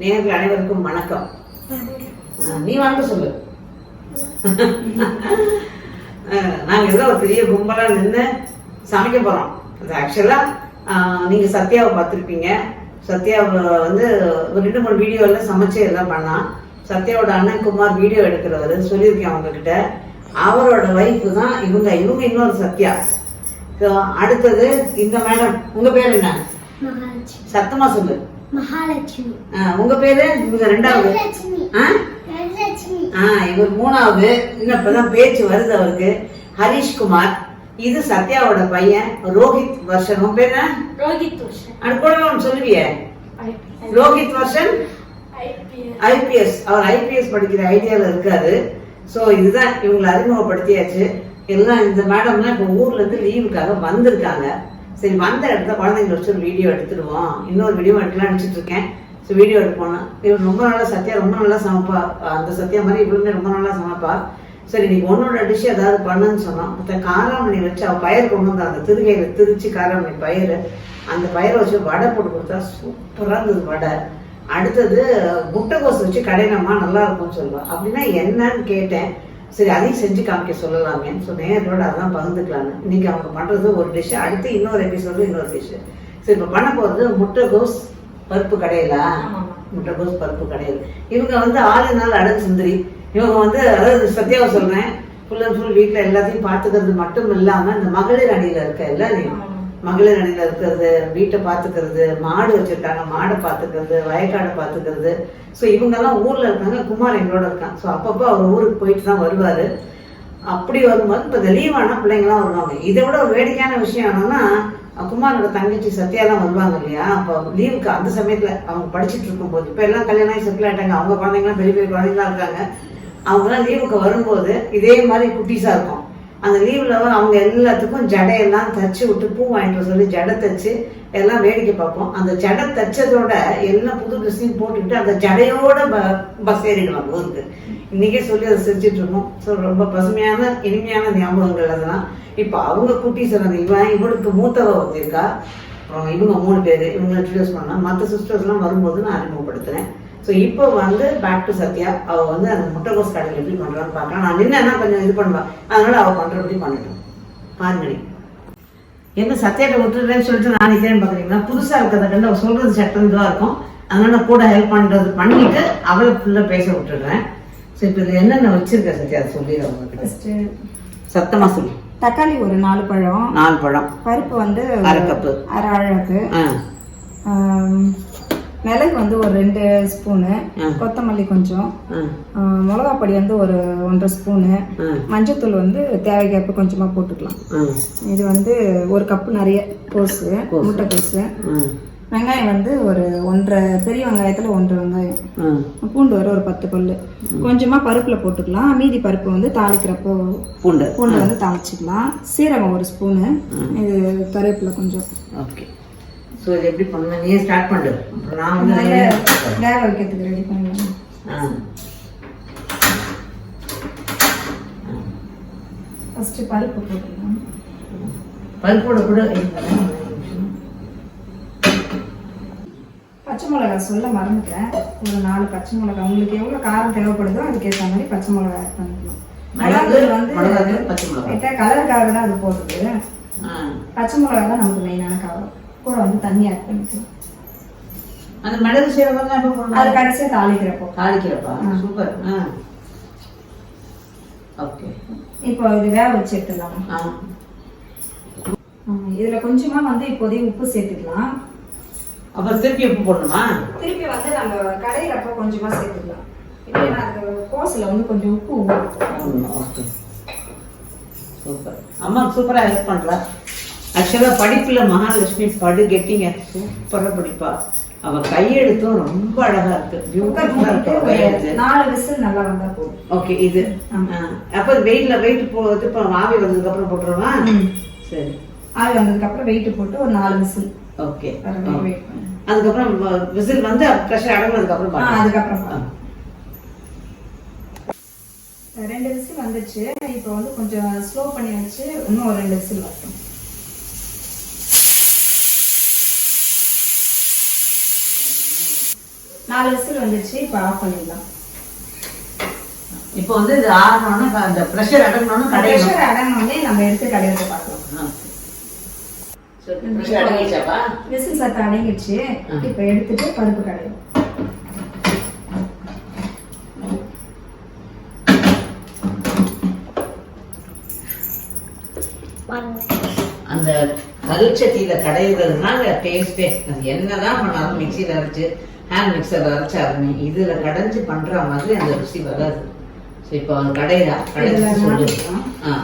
நேர்கள் அனைவருக்கும் வணக்கம். நீ வாங்க சொல்லு. ஆ, நாங்க ஏதோ ஒரு பெரிய கும்பலா நின்று சமைக்க போறோம். அது ஆக்சுவலா நீங்க சத்யாவை பார்த்துருப்பீங்க. சத்யாவை வந்து ஒரு ரெண்டு மூணு வீடியோல சமைச்சு எல்லாம் பண்ணான் சத்யாவோட அண்ணன் குமார் வீடியோ எடுக்கிறவர் சொல்லியிருக்கேன் அவங்க கிட்ட அவரோட வைஃப் தான் இவங்க இவங்க இன்னொரு சத்யா. அடுத்தது இந்த மேடம் உங்க பேர் என்ன? மகாலட்சுமி. சத்தமா சொல்லு. மகாலட்சுமி. ஆ, உங்க பேரு? இவங்க ரெண்டாவது. இவர் மூணாவது. இன்னும் இப்பதான் பேச்சு வருது அவருக்கு. ஹரிஷ் குமார் இது சத்யாவோட பையன். ரோஹித் வர்ஷன். உன் பேர்? ரோஹித் தோஷன் அது கூட ஒன்று சொல்லுவியே. ரோஹித் வர்ஷன்? ஐபிஎஸ் அவர் ஐபிஎஸ் படிக்கிற ஐடியால இருக்காரு. சோ இதுதான் இவங்களை அறிமுகப்படுத்தியாச்சு. எல்லாம் இந்த மேடம்லாம் இப்போ ஊர்ல இருந்து லீவுக்காக வந்திருக்காங்க. சரி வந்த இடத்துல குழந்தைங்களை வச்சு ஒரு வீடியோ எடுத்துடுவோம். இன்னொரு வீடியோ எடுக்கலாம் நினைச்சிட்டு இருக்கேன் ஸோ வீடியோ எடுப்போம்னா இவர் ரொம்ப நல்லா சத்யா ரொம்ப நல்லா சமைப்பா. அந்த சத்யா மாதிரி இவளுமே ரொம்ப நல்லா சமைப்பா. சரி இன்னைக்கு ஒன்னோட டிஷ் ஏதாவது பண்ணுன்னு சொன்னோம் மற்ற காராமணி வச்சு அவள் பயிர் கொண்டு வந்தா அந்த திருகையில திருச்சி காராமணி பயிர் அந்த பயிரை வச்சு வடை போட்டு கொடுத்தா சூப்பராக இருந்தது வடை. அடுத்தது முட்டைகோஸ் வச்சு கடையினம்மா நல்லா இருக்கும்னு சொல்லுவாள் அப்படின்னா என்னன்னு கேட்டேன். சரி அதையும் செஞ்சு காமிக்க சொல்லலாமேன்னு சொன்னேன் நேரோட அதான் பகிர்ந்துக்கலான்னு இன்னைக்கு அவங்க பண்றது ஒரு டிஷ் அடுத்து இன்னொரு எபிசோடு இன்னொரு டிஷ் சரி இப்போ பண்ண போறது முட்டைகோஸ் பருப்பு கடையில. முட்டைகோஸ் பருப்பு கடையில். இவங்க வந்து ஆளு நாள் அடகு சுந்தரி. இவங்க வந்து அதாவது சத்யாவை சொல்றேன். ஃபுல் அண்ட் ஃபுல் வீட்டில் எல்லாத்தையும் பார்த்துக்கிறது மட்டும் இல்லாம இந்த மகளிர் அணியில இருக்க நீ மகளிர் அணியில் இருக்கிறது வீட்டை பார்த்துக்கிறது மாடு வச்சுருக்காங்க மாடை பார்த்துக்கிறது வயக்காடை பார்த்துக்கிறது. ஸோ இவங்கெல்லாம் ஊரில் இருக்காங்க குமார் எங்களோட இருக்கான். ஸோ அப்பப்போ அவர் ஊருக்கு போயிட்டு தான் வருவார். அப்படி வரும்போது இப்போ இந்த ஆனால் பிள்ளைங்களாம் வருவாங்க. இதை விட ஒரு வேடிக்கையான விஷயம் என்னன்னா குமாரோட தங்கச்சி சத்யாலாம் வருவாங்க இல்லையா? அப்போ லீவுக்கு அந்த சமயத்தில் அவங்க படிச்சுட்டு இருக்கும்போது இப்போ எல்லாம் கல்யாணம் ஆகி செட்டில் ஆகிட்டாங்க அவங்க குழந்தைங்களாம் பெரிய பெரிய குழந்தைங்களாம் இருக்காங்க. அவங்களாம் லீவுக்கு வரும்போது இதே மாதிரி குட்டீஸாக இருக்கும். அந்த லீவில் அவங்க எல்லாத்துக்கும் ஜடையெல்லாம் தச்சு விட்டு பூ வாங்கிட்டு சொல்லி ஜடை தச்சு எல்லாம் வேடிக்கை பார்ப்போம். அந்த ஜடை தச்சதோட எல்லாம் புது ட்ரெஸ்ஸையும் போட்டுக்கிட்டு அந்த ஜடையோட ப- பஸ் ஏறிடுவாங்க ஊருக்கு. இன்னைக்கே சொல்லி அதை செஞ்சுட்டு இருக்கோம். ஸோ ரொம்ப பசுமையான இனிமையான ஞாபகங்கள் அதெல்லாம். இப்போ அவங்க குட்டி அந்த இவன் இவனுக்கு மூத்தவ வந்திருக்கா அப்புறம் இவங்க மூணு பேர் இவங்களை இன்ட்ரடியூஸ் பண்ணால் மற்ற சிஸ்டர்ஸ்லாம் வரும்போது நான் அறிமுகப்படுத்துகிறேன் ஸோ இப்போ வந்து பேக் டு சத்யா அவ வந்து அந்த முட்டைகோஸ் கடையில் எப்படி பண்றான்னு பார்க்கலாம். நான் நின்னா கொஞ்சம் இது பண்ணுவா. அதனால அவ பண்றபடி பண்ணட்டும் பாருங்க நீ. என்ன சத்யாட்ட விட்டுறேன்னு சொல்லிட்டு நான் நிற்கிறேன்னு பார்க்குறீங்களா? புதுசா இருக்கிறத கண்டு அவ சொல்றது சட்டம் இதுவாக இருக்கும். அதனால நான் கூட ஹெல்ப் பண்றது பண்ணிட்டு அவளை ஃபுல்லாக பேச விட்டுடுறேன். ஸோ இப்போ இதில் என்னென்ன வச்சிருக்க சத்யா? அதை சொல்லிடுறேன் உங்ககிட்ட. ஃபஸ்ட்டு சத்தமா சொல்லு. தக்காளி ஒரு நாலு பழம். நாலு பழம். பருப்பு வந்து அரை கப்பு அரை அழகு. மிளகு வந்து ஒரு ரெண்டு ஸ்பூனு. கொத்தமல்லி கொஞ்சம் மிளகாப் பொடி வந்து ஒரு ஒன்றரை ஸ்பூனு மஞ்சத்தூள் வந்து தேவைக்கேற்ப கொஞ்சமாக போட்டுக்கலாம். இது வந்து ஒரு கப்பு நிறைய கோஸு. முட்டை கோஸு. வெங்காயம் வந்து ஒரு ஒன்றரை பெரிய வெங்காயத்தில் ஒன்றரை வெங்காயம். பூண்டு வர ஒரு பத்து பல்லு கொஞ்சமாக பருப்பில் போட்டுக்கலாம். மீதி பருப்பு வந்து தாளிக்கிறப்போ பூண்டு. பூண்டு வந்து தாளிச்சிக்கலாம். சீரகம் ஒரு ஸ்பூனு. இது கருவேப்பிலை கொஞ்சம். ஓகே. ஸோ இது எப்படி பண்ணணும்? நீ ஸ்டார்ட் பண்ணு. நான் வந்து வேக வைக்கிறதுக்கு ரெடி பண்ணலாம் ஆ. ஃபஸ்ட்டு பருப்பு போட்டுக்கலாம். பருப்போட கூட பச்சை மிளகா சொல்ல மறந்துட்டேன். ஒரு நாலு பச்சை மிளகா உங்களுக்கு எவ்வளோ காரம் தேவைப்படுதோ அதுக்கேற்ற மாதிரி பச்சை மிளகா ஆட் பண்ணிக்கலாம். மிளகாத்தூள் வந்து கலருக்காக தான் அது போடுறது பச்சை மிளகா தான் நமக்கு மெயினான காரம். கூட வந்து தண்ணி ஆட் பண்ணிக்கலாம் அந்த மிளகு சீரகம் அது கடைசியாக தாளிக்கிறப்போ. தாளிக்கிறப்பா. சூப்பர். ஆ. ஓகே. இப்போ இது வேக வச்சு எடுத்துடலாம்? ஆ. இதுல கொஞ்சமா வந்து இப்போதைக்கு உப்பு சேர்த்துக்கலாம். அப்புறம் திருப்பி உப்பு போடணுமா? திருப்பி வந்து நம்ம கடையிறப்போ கொஞ்சமா சேர்த்துக்கலாம். இல்லைன்னா அது கோஸில் வந்து கொஞ்சம் உப்பு. ஓகே. சூப்பர். அம்மா சூப்பராக ஹெல்ப் பண்ணுறா ஆக்சுவலாக படிப்பில் மகாலட்சுமி படு கெட்டிங்க சூப்பராக படிப்பா. அவ கையெழுத்தும் ரொம்ப அழகா இருக்கு. பியூட்டிஃபுல்லாக கையெழுத்து. நாலு விசில் நல்லா வந்தா போதும். ஓகே இது. அப்ப வெயிட்ல வெயிட் போட்டு இப்போ ஆவி வந்ததுக்கு அப்புறம் போட்டுருவா. சரி. ஆவி வந்ததுக்கு அப்புறம் வெயிட் போட்டு ஒரு நாலு விசில். ஓகே அதுக்கப்புறம் விசில் வந்து ப்ரெஷர் அடங்கினதுக்கு அப்புறம் ஆ, பார்க்கலாம். அதுக்கப்புறம். ரெண்டு விசில் வந்துச்சு. இப்போ வந்து கொஞ்சம் ஸ்லோ பண்ணி வச்சு இன்னும் ஒரு ரெண்டு விசில் வரட்டும். நாலு விசில் வந்துருச்சு இப்போ ஆஃப் பண்ணிடலாம். இப்போ வந்து இது ஆறணும்னா அந்த ப்ரெஷர் அடங்கணும்னு கடையணும். ப்ரெஷர் அடங்கினோடனே நம்ம எடுத்து கடையில பார்க்கலாம். விசில் சத்தம் அடங்கிடுச்சு. இப்போ எடுத்துட்டு பருப்பு கடையும் அந்த கல்ச்சட்டியில கடையிறதுனால டேஸ்டே அது என்னதான் பண்ணாலும் மிக்சியில் அரைச்சு ஹேண்ட் மிக்சர் அரைச்சாருமே இதுல கடைஞ்சு பண்ற மாதிரி அந்த ருசி வராது. ஸோ இப்போ அது கடையிறா கடைஞ்சு இதுல சொல்லு. மாத்திக்கலாம். ஆ.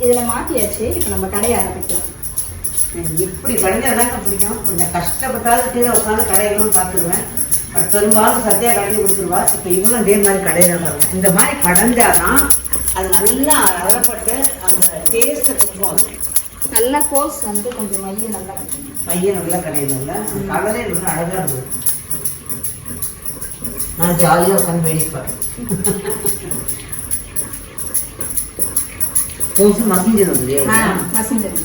இதுல மாத்தியாச்சு இப்போ நம்ம கடையை ஆரம்பிக்கலாம். எனக்கு இப்படி கடைஞ்சதாங்க பிடிக்கும் கொஞ்சம் கஷ்டப்பட்டாலும் கீழே உட்காந்து கடையணும்னு பார்த்துருவேன். பட் பெரும்பாலும் சத்தியா கடைஞ்சி கொடுத்துருவா. இப்போ இவங்களும் இதே மாதிரி கடையில பாருங்க இந்த மாதிரி கடைஞ்சாதான் அது நல்லா அறப்பட்டு அந்த டேஸ்ட்டை கொடுக்கும் அது நல்லா கோஸ் வந்து கொஞ்சம் மையம் நல்லா. பையன் நல்லா கடையில கலரே ரொம்ப அழகா இருந்தது. நான் ஜாலியாக உட்காந்து வேடிப்பேன் கோசு மசிஞ்சிடும் ஆ இல்லையா மசிஞ்சது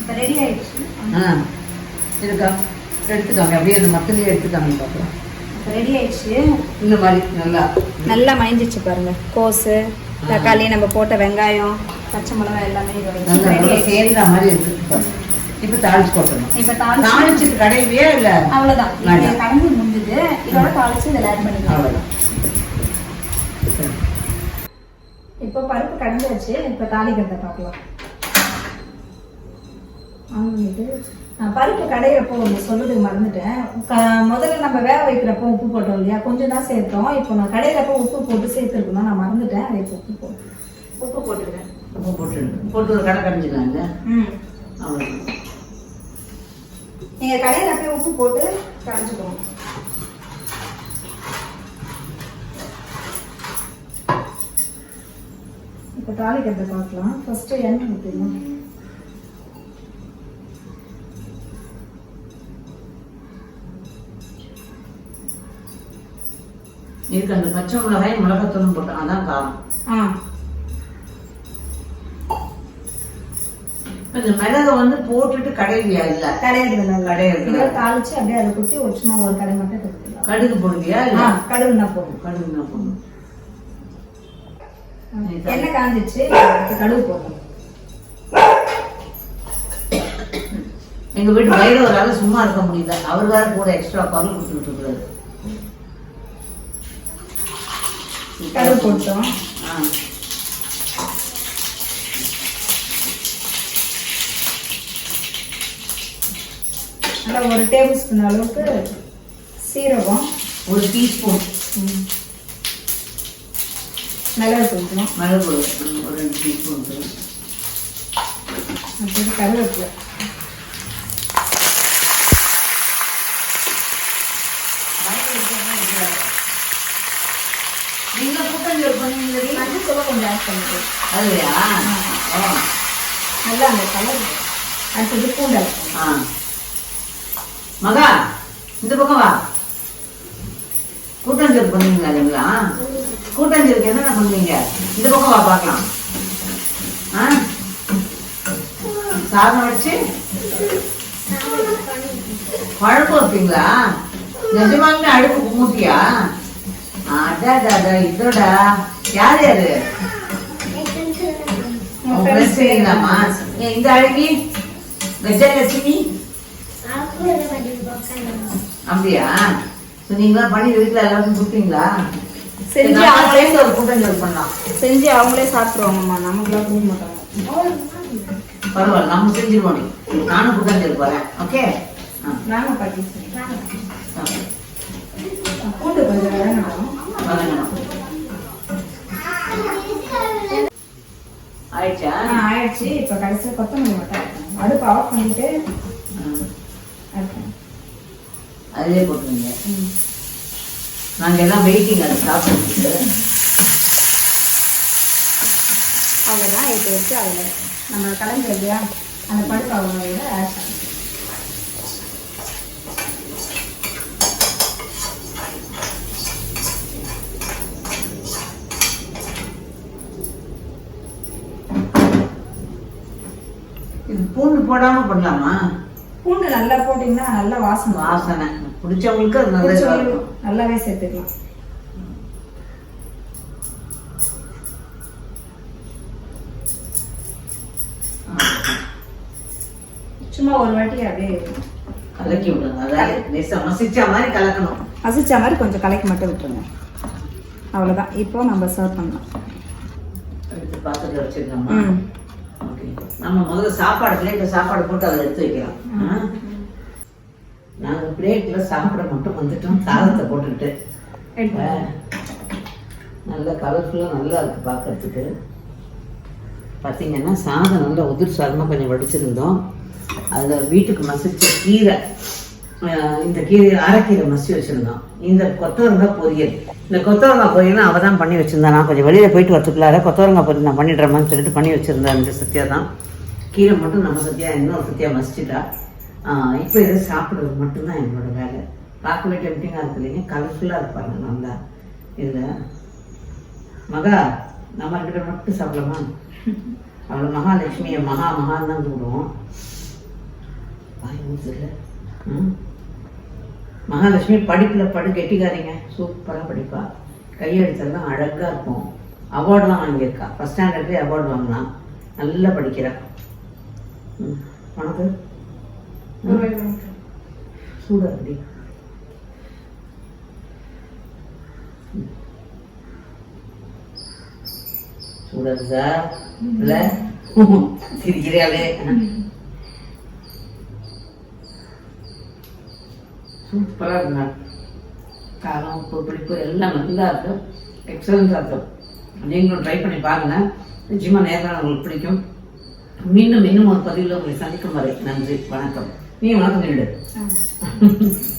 இப்போ ரெடி ஆயிடுச்சு. ஆ இருக்கா? எடுத்துக்காங்க அப்படியே அந்த மத்திலேயே எடுத்துக்காங்க பார்க்கலாம் ரெடி ஆயிடுச்சு? இந்த மாதிரி நல்லா. நல்லா மயஞ்சிச்சு பாருங்க. கோஸு தக்காளி நம்ம போட்ட வெங்காயம் பச்சை மிளகாய் எல்லாமே நல்லா சேர்ந்த மாதிரி இருக்கு. இப்போ. தாளிச்சு போட்டுருணும் இப்போ தாளிச்சு கடையவே இல்லை. அவ்வளோதான் கலந்து முடிஞ்சது. இதோட தாளிச்சு இதில் ஆட் பண்ணிக்கலாம். அவ்வளோதான். இப்போ பருப்பு கடைஞ்சாச்சு. இப்போ தாளிக்கிறத பார்க்கலாம். ஆமாம் பருப்பு கடையிறப்போ ஒன்று சொல்றதுக்கு மறந்துட்டேன். முதல்ல நம்ம வேக வைக்கிறப்போ உப்பு போட்டோம் இல்லையா? கொஞ்சம் தான் சேர்த்தோம். இப்போ நான் கடையிறப்போ உப்பு போட்டு சேர்த்துருக்கணும் நான் மறந்துட்டேன். அதை இப்போ உப்பு போட்டு உப்பு போட்டுருக்கேன். உப்பு போட்டு போட்டு ஒரு கடை கடைஞ்சிக்கலாங்க ம். அவ்வளோதான் நீங்கள் கடையிறப்போ உப்பு போட்டு கரைச்சிக்கணும் இப்போ தாளிக்கிறத பார்க்கலாம். ஃபர்ஸ்ட்டு எண்ணெய் ஊற்றிடலாம் இதுக்கு அந்த பச்சை மிளகாய் மிளகாத்தூளும் போட்டோம் அதான் காரம். இந்த மிளகை வந்து போட்டுட்டு கடையிலையா? இல்ல. கடையிறது நல்லா கடையிறது தாளிச்சு அப்படியே அதை குத்தி ஒரு சும்மா ஒரு கடை மட்டும் கடுகு போடுவியா? இல்ல. ஆ கடுகுனா போதும். கடுகு தான் போடணும் எண்ணெய் காஞ்சிச்சு. கடுகு போடணும் எங்க வீட்டு பைரவரால சும்மா இருக்க முடியல. அவர் வேற கூட எக்ஸ்ட்ரா குரல் கொடுத்துட்டு இருக்கிறாரு. கடுகு போட்டோம் ஆ. நல்லா ஒரு டேபிள் ஸ்பூன் அளவுக்கு சீரகம். ஒரு டீஸ்பூன் மிளகு கொஞ்சம் மிளகு ஒரு ரெண்டு டீஸ்பூன் அடுத்தது கருவேப்பிலை நீங்க கூட்டஞ்சோறு பண்ணுவீங்களே மஞ்சள் தூளை கொஞ்சம் ஆட் பண்ணிக்கலாம் அதுலையா? நல்லா அந்த கலர் அடுத்தது பூண்டு ஆ. மகா இந்த பக்கம் வா. கூட்டாஞ்சோறு பண்ணுவீங்களா இல்லைங்களா? கூட்டாஞ்சோறுக்கு என்னென்ன பண்ணுவீங்க? இந்த பக்கம் வா பார்க்கலாம். ஆ. சாதம் வச்சு குழம்பு வைப்பீங்களா நிஜமாலுமே அடுப்பு மூட்டியா அடாடா இதோடா. யார் யாரு? இந்த அழகி? கஜலட்சுமி அப்படியா? So நீங்களா பண்ணி வீட்டுல எல்லாருக்கும் கொடுப்பீங்களா? செஞ்சு அவங்களே ஒரு கூட்டஞ்சோறு பண்ணலாம். செஞ்சு அவங்களே சாப்பிட்ருவாங்கம்மா நமக்குலாம் கொடுக்க மாட்டாங்க பரவாயில்ல நம்ம செஞ்சிருவோம். நானும் கூட்டஞ்சோறு போறேன். ஓகே நாங்கள் பாட்டி பூண்டு கொஞ்சம் வேணும் ஆயிடுச்சா? ஆயிடுச்சு. இப்போ கடைசியாக கொத்தமல்லி மட்டும். அடுப்பு ஆஃப் பண்ணிட்டு. அதுலயே போட்டுருங்க. ம். நாங்க எல்லாம் வெயிட்டிங் அதை சாப்பிடுறதுக்கு அவ்வளோதான் எடுத்து வச்சு அதில் நம்ம கலந்து இல்லையா அந்த பருப்பு அவ்வளோ ஆட் பண்ணணும் போடாம பண்ணலாமா? பூண்டு நல்லா போட்டீங்கன்னா நல்லா வாசனை. வரும். வாசனை. பிடிச்சவங்களுக்கு அது இருக்கும் நல்லாவே சேர்த்துக்கலாம். சும்மா ஒரு வாட்டி அப்படியே கலக்கி விடுங்க. அதாவது மசிச்ச மாதிரி கலக்கணும். அசிச்ச மாதிரி கொஞ்சம் கலக்கி மட்டும் விட்டுருங்க. அவ்வளோதான் இப்போ நம்ம சர்வ் பண்ணலாம். எடுத்து பாத்திரத்துல வச்சிருக்கோமா ம். ஓகே நம்ம முதல்ல சாப்பாடு பிளேட்ல சாப்பாடு போட்டு அதை எடுத்து வைக்கலாம். ஆ? நாங்க பிளேட்ல சாப்பிட மட்டும் வந்துட்டோம். சாதத்தை போட்டுக்கிட்டு. நல்ல கலர்ஃபுல்லாக நல்லா இருக்கு பார்க்கறதுக்கு பார்த்தீங்கன்னா சாதம் நல்லா உதிர் சாதமாக கொஞ்சம் வடிச்சிருந்தோம். அதில் வீட்டுக்கு மசிச்ச கீரை இந்த கீரை அரைக்கீரை மசி வச்சுருந்தோம். இந்த கொத்தவரங்காய் பொரியல். இந்த கொத்தவரங்காய் பொரியல் அவள் தான் பண்ணி வச்சுருந்தா. நான் கொஞ்சம் வெளியில் போயிட்டு வரத்துக்குள்ளார கொத்தவரங்காய் பொரியல் நான் பண்ணிடுறேன்னு சொல்லிட்டு பண்ணி வச்சுருந்தேன் இந்த சத்தியா தான் கீரை மட்டும் நம்ம சத்தியா இன்னொரு சத்தியா மசிச்சிட்டா இப்போ இதை சாப்பிட்றது மட்டும்தான் என்னோட வேலை. பார்க்கவே டெம்டிங்காக இருக்கு இல்லைங்க. கலர்ஃபுல்லாக இருப்பாங்க நல்லா. இதில் மகா நம்ம ரெண்டு பேரும் மட்டும் சாப்பிடலாமா? அவளை மகாலட்சுமியை மகா மகான் தான் கூடுவோம் ம். மகாலட்சுமி படிப்பில் படு கெட்டிக்காரிங்க சூப்பராக படிப்பா. கையெழுத்தெல்லாம் அழகாக இருக்கும். அவார்ட்லாம் வாங்கியிருக்கா. ஃபஸ்ட் ஸ்டாண்டர்ட்லேயே அவார்டு வாங்கினா. நல்லா படிக்கிறா. ம் உனக்கு சூடாக அப்படி சூடாக இருக்குதா இல்லை? சிரிக்கிறியாவே சூப்பராக இருந்தா காரம் உப்பு புளிப்பு எல்லாம் நல்லா இருக்கும். எக்ஸலண்ட்டாக இருக்கும். நீங்களும் ட்ரை பண்ணி பாருங்க. நிச்சயமாக நேரம் உங்களுக்கு பிடிக்கும். மீண்டும் இன்னும் ஒரு பதிவில் உங்களை சந்திக்கும் வரை நன்றி வணக்கம். நீ வணக்கம் சொல்லிடு